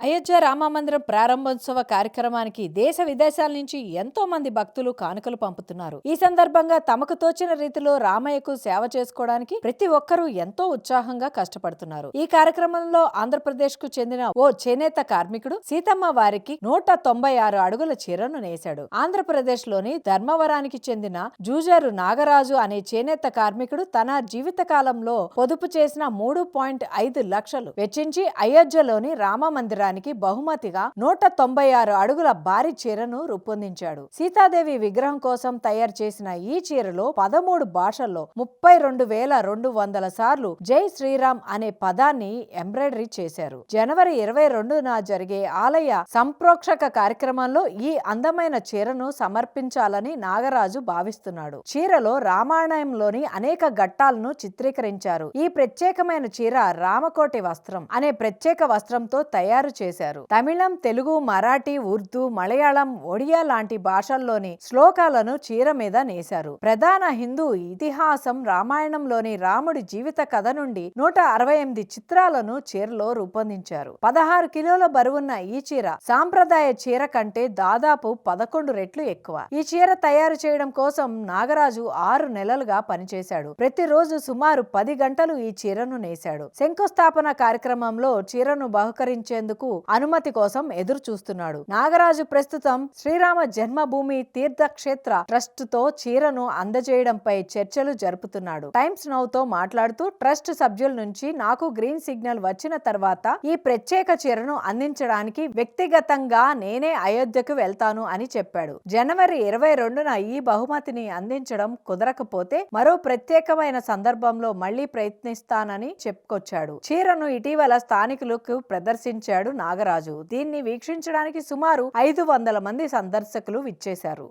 అయోధ్య రామమందిరం ప్రారంభోత్సవ కార్యక్రమానికి దేశ విదేశాల నుంచి ఎంతో మంది భక్తులు కానుకలు పంపుతున్నారు. ఈ సందర్భంగా తమకు తోచిన రీతిలో రామయ్యకు సేవ చేసుకోవడానికి ప్రతి ఒక్కరూ ఎంతో ఉత్సాహంగా కష్టపడుతున్నారు. ఈ కార్యక్రమంలో ఆంధ్రప్రదేశ్కు చెందిన ఓ చేనేత కార్మికుడు సీతమ్మ వారికి నూట తొంభై ఆరు అడుగుల చీరను నేశాడు. ఆంధ్రప్రదేశ్లోని ధర్మవరానికి చెందిన జూజారు నాగరాజు అనే చేనేత కార్మికుడు తన జీవిత కాలంలో పొదుపు చేసిన మూడు పాయింట్ ఐదు లక్షలు వెచ్చించి అయోధ్యలోని రామ విగ్రహానికి బహుమతిగా నూట తొంభై ఆరు అడుగుల భారీ చీరను రూపొందించాడు. సీతాదేవి విగ్రహం కోసం తయారు చేసిన ఈ చీరలో పదమూడు భాషల్లో ముప్పై రెండు వేల రెండు వందల సార్లు జై శ్రీరామ్ అనే పదాన్ని ఎంబ్రాయిడరీ చేశారు. జనవరి ఇరవై రెండున జరిగే ఆలయ సంప్రోక్షక కార్యక్రమంలో ఈ అందమైన చీరను సమర్పించాలని నాగరాజు భావిస్తున్నాడు. చీరలో రామాయణంలోని అనేక ఘట్టాలను చిత్రీకరించారు. ఈ ప్రత్యేకమైన చీర రామకోటి వస్త్రం అనే ప్రత్యేక వస్త్రంతో తయారు చేశారు. తమిళం తెలుగు మరాఠీ ఉర్దూ మలయాళం ఒడియా లాంటి భాషల్లోని శ్లోకాలను చీర మీద నేశారు. ప్రధాన హిందూ ఇతిహాసం రామాయణంలోని రాముడి జీవిత కథ నుండి నూట అరవై ఎనిమిది చిత్రాలను చీరలో రూపొందించారు. పదహారు కిలోల బరువున్న ఈ చీర సాంప్రదాయ చీర కంటే దాదాపు పదకొండు రెట్లు ఎక్కువ. ఈ చీర తయారు చేయడం కోసం నాగరాజు ఆరు నెలలుగా పనిచేశాడు. ప్రతిరోజు సుమారు పది గంటలు ఈ చీరను నేశాడు. శంకుస్థాపన కార్యక్రమంలో చీరను బహుకరించేందుకు అనుమతి కోసం ఎదురు చూస్తున్నాడు. నాగరాజు ప్రస్తుతం శ్రీరామ జన్మభూమి తీర్థక్షేత్ర ట్రస్ట్తో చీరను అందజేయడంపై చర్చలు జరుపుతున్నాడు. టైమ్స్ నౌ తో మాట్లాడుతూ ట్రస్ట్ సభ్యుల నుంచి నాకు గ్రీన్ సిగ్నల్ వచ్చిన తర్వాత ఈ ప్రత్యేక చీరను అందించడానికి వ్యక్తిగతంగా నేనే అయోధ్యకు వెళ్తాను అని చెప్పాడు. జనవరి ఇరవై రెండున ఈ బహుమతిని అందించడం కుదరకపోతే మరో ప్రత్యేకమైన సందర్భంలో మళ్ళీ ప్రయత్నిస్తానని చెప్పుకొచ్చాడు. చీరను ఇటీవల స్థానికులకు ప్రదర్శించాడు నాగరాజు. దీన్ని వీక్షించడానికి సుమారు ఐదు వందల మంది సందర్శకులు విచ్చేశారు.